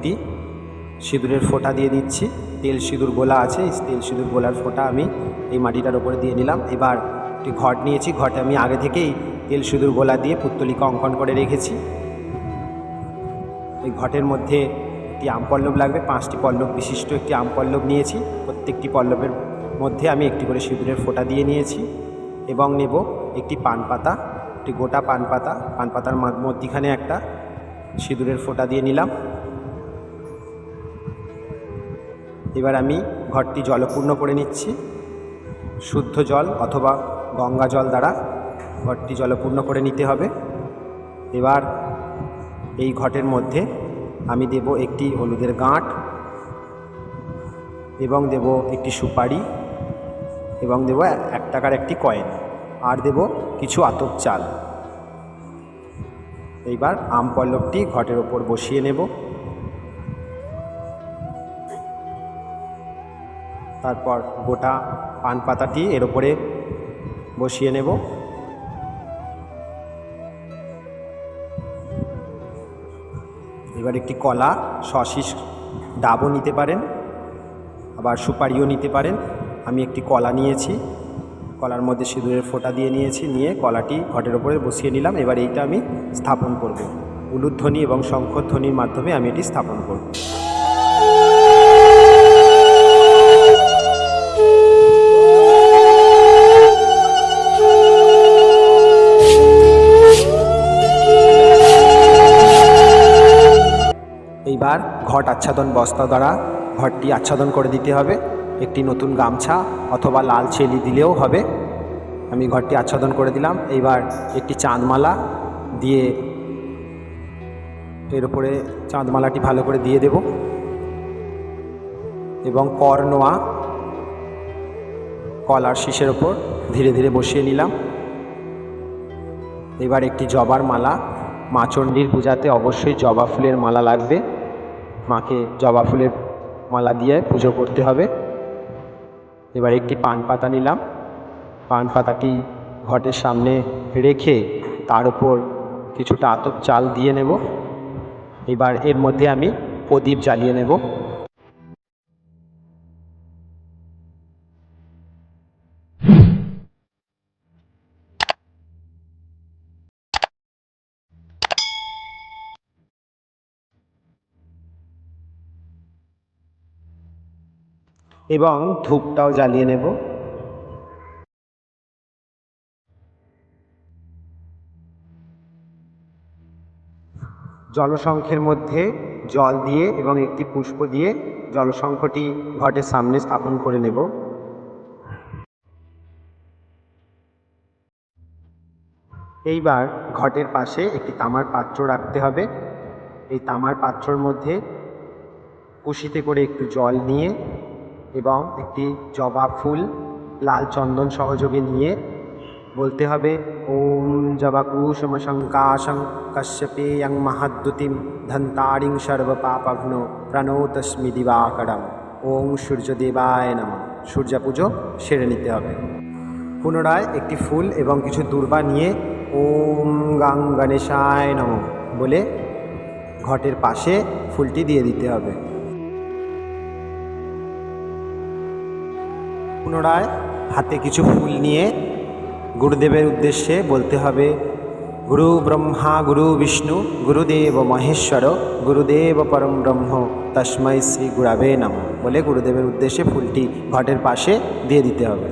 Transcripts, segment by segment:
একটি সিঁদুরের ফোঁটা দিয়ে দিচ্ছি। তেল সিঁদুর গোলা আছে তেল সিঁদুর গোলার ফোঁটা আমি এই মাটিটার ওপরে দিয়ে নিলাম। এবার একটি ঘট নিয়েছি, ঘটে আমি আগে থেকেই তেল সিঁদুর গোলা দিয়ে পুত্তলিকা অঙ্কন করে রেখেছি। এই ঘটের মধ্যে একটি আম পল্লব লাগবে, পাঁচটি পল্লব বিশিষ্ট একটি আম পল্লব নিয়েছি। প্রত্যেকটি পল্লবের মধ্যে আমি একটি করে সিঁদুরের ফোঁটা দিয়ে নিয়েছি এবং নেব একটি পান পাতা একটি গোটা পান পাতা পান পাতার মধ্যিখানে একটা সিঁদুরের ফোঁটা দিয়ে নিলাম। এবার আমি ঘরটি জলপূর্ণ করে নিচ্ছি। শুদ্ধ জল অথবা গঙ্গা জল দ্বারা ঘরটি জলপূর্ণ করে নিতে হবে। এবার এই ঘটের মধ্যে আমি দেব একটি হলুদের গাঁট এবং দেব একটি সুপারি এবং দেব এক টাকার একটি কয়েন আর দেব কিছু আতপ চাল। এইবার আম পল্লবটি ঘটের ওপর বসিয়ে নেব। তারপর গোটা পান পাতাটি এর ওপরে বসিয়ে নেব। এবার একটি কলা, সশিস ডাবও নিতে পারেন, আবার সুপারিও নিতে পারেন। আমি একটি কলা নিয়েছি, কলার মধ্যে সিঁদুরের ফোঁটা দিয়ে নিয়েছি, নিয়ে কলাটি ঘটের ওপরে বসিয়ে নিলাম। এবার এইটা আমি স্থাপন করব। উলুধ্বনি এবং শঙ্খধ্বনির মাধ্যমে আমি এটি স্থাপন করব। এইবার ঘট আচ্ছাদন বস্তা দ্বারা ঘরটি আচ্ছাদন করে দিতে হবে। একটি নতুন গামছা অথবা লাল ছেলি দিলেও হবে। আমি ঘরটি আচ্ছাদন করে দিলাম। এইবার একটি চাঁদমালা দিয়ে এর উপরে চাঁদমালাটি ভালো করে দিয়ে দেব। এবং করনোয়া কলার শীষের ওপর ধীরে ধীরে বসিয়ে নিলাম। এবার একটি জবার মালা। মা চণ্ডীর পূজাতে অবশ্যই জবা ফুলের মালা লাগবে। মাকে জবা ফুলের মালা দিয়ে পুজো করতে হবে। এবার একটি পান পাতা নিলাম। পান পাতাটি ঘটের সামনে রেখে তার উপর কিছুটা আতপ চাল দিয়ে নেব। এবার এর মধ্যে আমি প্রদীপ জ্বালিয়ে নেব। এবং ধূপটাও জ্বালিয়ে নেব। জলশঙ্খের মধ্যে জল দিয়ে এবং একটি পুষ্প দিয়ে জলশঙ্খটি ঘটের সামনে স্থাপন করে নেব। এইবার ঘটের পাশে একটি তামার পাত্র রাখতে হবে। এই তামার পাত্রর মধ্যে কুশিতে করে একটু জল নিয়ে এবং একটি জবা ফুল লাল চন্দন সহযোগে নিয়ে বলতে হবে, ওম জবা জবাকুসুম শঙ্কাশং কশ্যপেয়ং মহাদ্যুতিম ধন্তারিং সর্বপাপঘ্ন প্রণৌতস্মি দিবাকরম। ওম সূর্যদেবায় নম। সূর্য পুজো সেরে নিতে হবে। পুনরায় একটি ফুল এবং কিছু দূর্বা নিয়ে, ওম গাং গণেশায় নম, বলে ঘটের পাশে ফুলটি দিয়ে দিতে হবে। পুনরায় হাতে কিছু ফুল নিয়ে গুরুদেবের উদ্দেশ্যে বলতে হবে, গুরু ব্রহ্মা, গুরু বিষ্ণু, গুরুদেব মহেশ্বর, গুরুদেব পরম ব্রহ্ম, তস্মৈ শ্রী গুরাবে নম বলে গুরুদেবের উদ্দেশ্যে ফুলটি ঘটের পাশে দিয়ে দিতে হবে।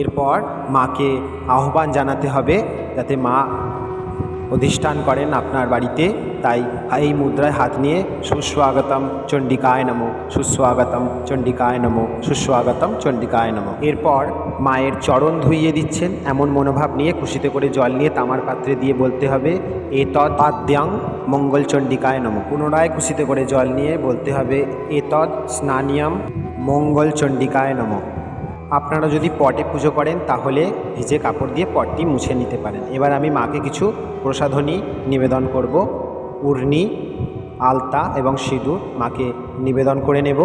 এরপর মাকে আহ্বান জানাতে হবে যাতে মা অধিষ্ঠান করেন আপনার বাড়িতে। তাই এই মুদ্রায় হাত নিয়ে সুস্বাগতম চণ্ডিকায় নমো, সুস্বাগতম চণ্ডিকায় নমো, সুস্বাগতম চণ্ডিকায় নমো। এরপর মায়ের চরণ ধুইয়ে দিচ্ছেন, এমন মনোভাব নিয়ে খুশিতে করে জল নিয়ে তামার পাত্রে দিয়ে বলতে হবে এ তদ্যাং মঙ্গল চণ্ডিকায় নমো। পুনরায় খুশিতে করে জল নিয়ে বলতে হবে এ তৎ স্নানিয়ম মঙ্গল চণ্ডিকায় নমো। আপনারা যদি পটে পুজো করেন, তাহলে ভিজে কাপড় দিয়ে পটটি মুছে নিতে পারেন। এবার আমি মাকে কিছু প্রসাধনী নিবেদন করব। উর্নি, আলতা এবং সিঁদুর মাকে নিবেদন করে নেব।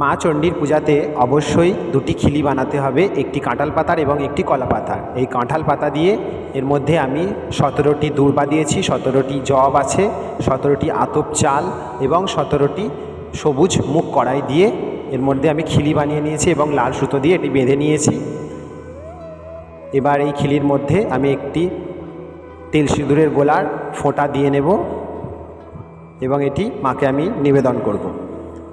মা চণ্ডীর পূজাতে অবশ্যই দুটি খিলি বানাতে হবে, একটি কাঁঠাল পাতার এবং একটি কলা পাতার। এই কাঁঠাল পাতা দিয়ে এর মধ্যে আমি সতেরোটি দূর্বা দিয়েছি, সতেরোটি জব আছে, সতেরোটি আতপ চাল এবং সতেরোটি সবুজ মুখ কড়াই দিয়ে এর মধ্যে আমি খিলি বানিয়ে নিয়েছি এবং লাল সুতো দিয়ে এটি বেঁধে নিয়েছি। এবার এই খিলির মধ্যে আমি একটি তেল সিঁদুরের গোলার ফোঁটা দিয়ে নেব এবং এটি মাকে আমি নিবেদন করব।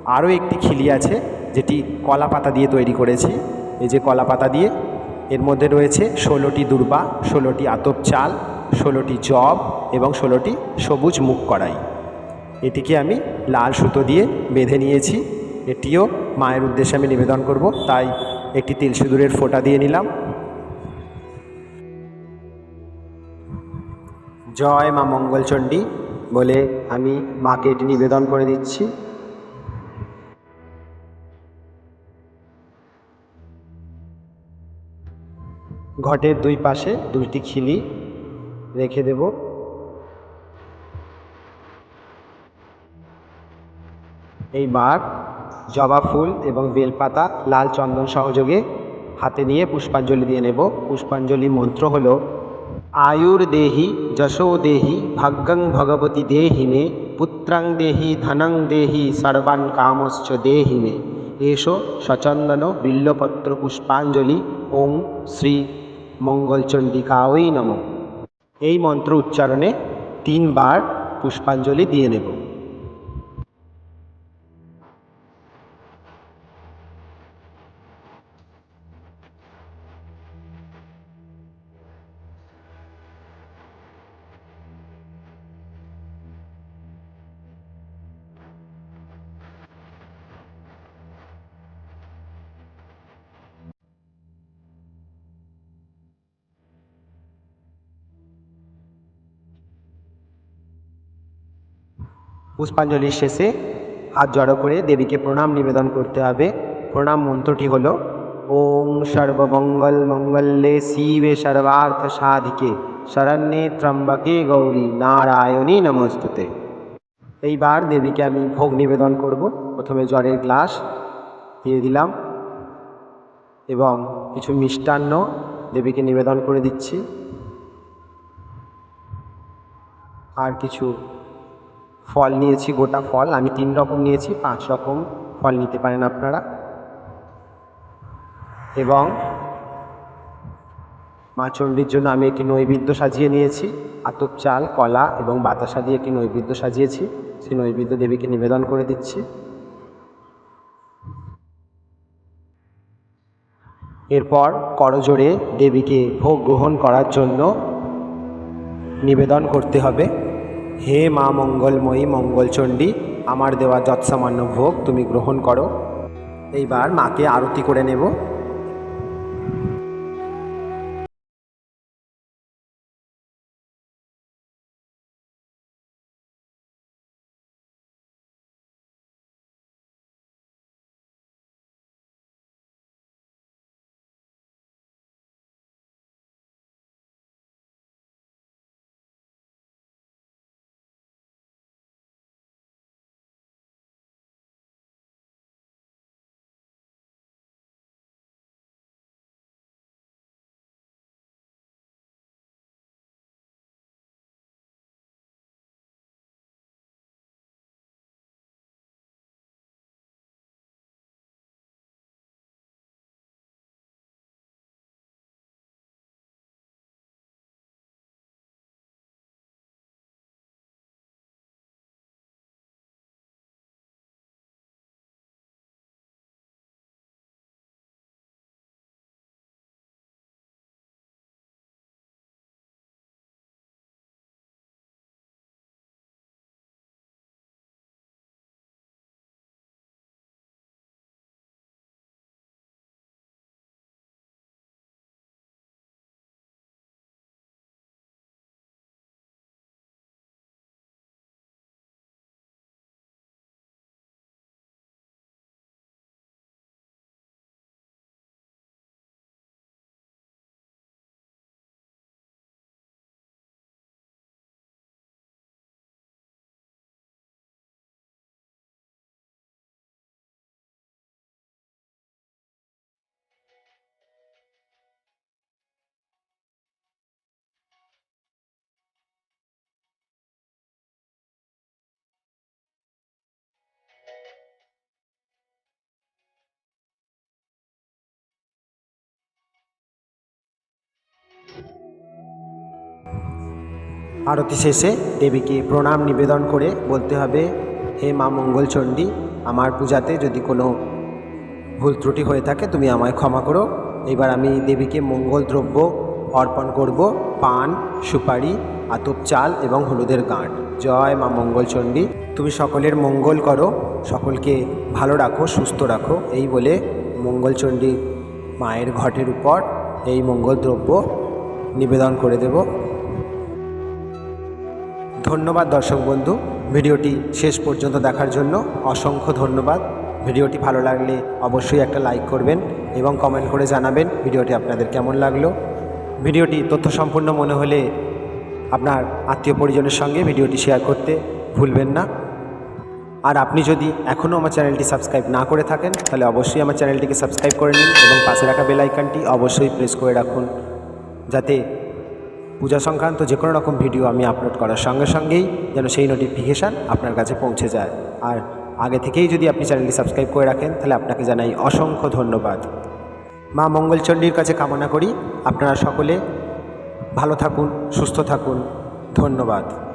আরও একটি খিলি আছে যেটি কলা পাতা দিয়ে তৈরি করেছি। এই যে কলা পাতা দিয়ে এর মধ্যে রয়েছে ষোলোটি দুর্বা, ষোলোটি আতপ চাল, ষোলোটি জব এবং ষোলোটি সবুজ মুখ কড়াই। এটিকে আমি লাল সুতো দিয়ে বেঁধে নিয়েছি। এটিও মায়ের উদ্দেশ্যে আমি নিবেদন করব। তাই একটি তিল সিঁদুরের ফোঁটা দিয়ে নিলাম। জয় মা মঙ্গলচণ্ডী বলে আমি মাকে এটি নিবেদন করে দিচ্ছি। ঘটের দুই পাশে দুইটি খিলি রেখে দেব। এইবার জবা ফুল এবং বেলপাতা লাল চন্দন সহযোগে হাতে নিয়ে পুষ্পাঞ্জলি দিয়ে নেব। পুষ্পাঞ্জলি মন্ত্র হলো দেহি যশো দেহি ভাগ্যং ভগবতী দেহি মে পুত্রাং দেহি ধনং দেহি সর্বান কামশ্চ দেহি মে এসো সচন্দন বিল্লপত্র পুষ্পাঞ্জলি ওং শ্রী মঙ্গলচণ্ডিকাওই নম এই মন্ত্র উচ্চারণে তিনবার পুষ্পাঞ্জলি দিয়ে নেব। পুষ্পাঞ্জলির শেষে হাত জড়ো করে দেবীকে প্রণাম নিবেদন করতে হবে। প্রণাম মন্ত্রটি হলো, ওম সর্বমঙ্গল মঙ্গলে শিবে সর্বার্থ সাধিকে শরণ্যে ত্রম্বকে গৌরী নারায়ণী নমস্তুতে। এইবার দেবীকে আমি ভোগ নিবেদন করব। প্রথমে জলের গ্লাস দিয়ে দিলাম এবং কিছু মিষ্টান্ন দেবীকে নিবেদন করে দিচ্ছি। আর কিছু ফল নিয়েছি, গোটা ফল। আমি তিন রকম নিয়েছি, পাঁচ রকম ফল নিতে পারেন আপনারা। এবং মা চণ্ডীর জন্য আমি একটি নৈবেদ্য সাজিয়ে নিয়েছি। আতপ চাল, কলা এবং বাতাসা দিয়ে একটি নৈবেদ্য সাজিয়েছি। সেই নৈবেদ্য দেবীকে নিবেদন করে দিচ্ছি। এরপর করজোড়ে দেবীকে ভোগ গ্রহণ করার জন্য নিবেদন করতে হবে। হে মা মঙ্গলময়ী মঙ্গলচণ্ডী, আমার দেওয়া যৎসামান্য ভোগ তুমি গ্রহণ করো। এইবার মাকে আরতি করে নেব। আরতি শেষে দেবীকে প্রণাম নিবেদন করে বলতে হবে, হে মা মঙ্গলচণ্ডী, আমার পূজাতে যদি কোনো ভুল ত্রুটি হয়ে থাকে, তুমি আমায় ক্ষমা করো। এবার আমি দেবীকে মঙ্গল দ্রব্য অর্পণ করব, পান, সুপারি, আতপ চাল এবং হলুদের গাঁট। জয় মা মঙ্গলচণ্ডী। তুমি সকলের মঙ্গল করো, সকলকে ভালো রাখো, সুস্থ রাখো। এই বলে মঙ্গলচণ্ডী মায়ের ঘটের উপর এই মঙ্গল দ্রব্য নিবেদন করে দেব। ধন্যবাদ দর্শক বন্ধু। ভিডিওটি শেষ পর্যন্ত দেখার জন্য অসংখ্য ধন্যবাদ। ভিডিওটি ভালো লাগলে অবশ্যই একটা লাইক করবেন এবং কমেন্ট করে জানাবেন ভিডিওটি আপনাদের কেমন লাগল। ভিডিওটি তথ্য সম্পূর্ণ মনে হলে আপনার আত্মীয় পরিজনের সঙ্গে ভিডিওটি শেয়ার করতে ভুলবেন না। আর আপনি যদি এখনও আমার চ্যানেলটি সাবস্ক্রাইব না করে থাকেন, তাহলে অবশ্যই আমার চ্যানেলটিকে সাবস্ক্রাইব করে নিন এবং পাশে রাখা বেল আইকনটি অবশ্যই প্রেস করে রাখুন। যাতে পূজা সংক্রান্ত যে কোনো রকম ভিডিও আমি আপলোড করার সঙ্গে সঙ্গেই যেন সেই নোটিফিকেশান আপনার কাছে পৌঁছে যায়। আর আগে থেকেই যদি আপনি চ্যানেলটি সাবস্ক্রাইব করে রাখেন, তাহলে আপনাকে জানাই অসংখ্য ধন্যবাদ। মা মঙ্গলচণ্ডীর কাছে কামনা করি। আপনারা সকলে ভালো থাকুন, সুস্থ থাকুন। ধন্যবাদ।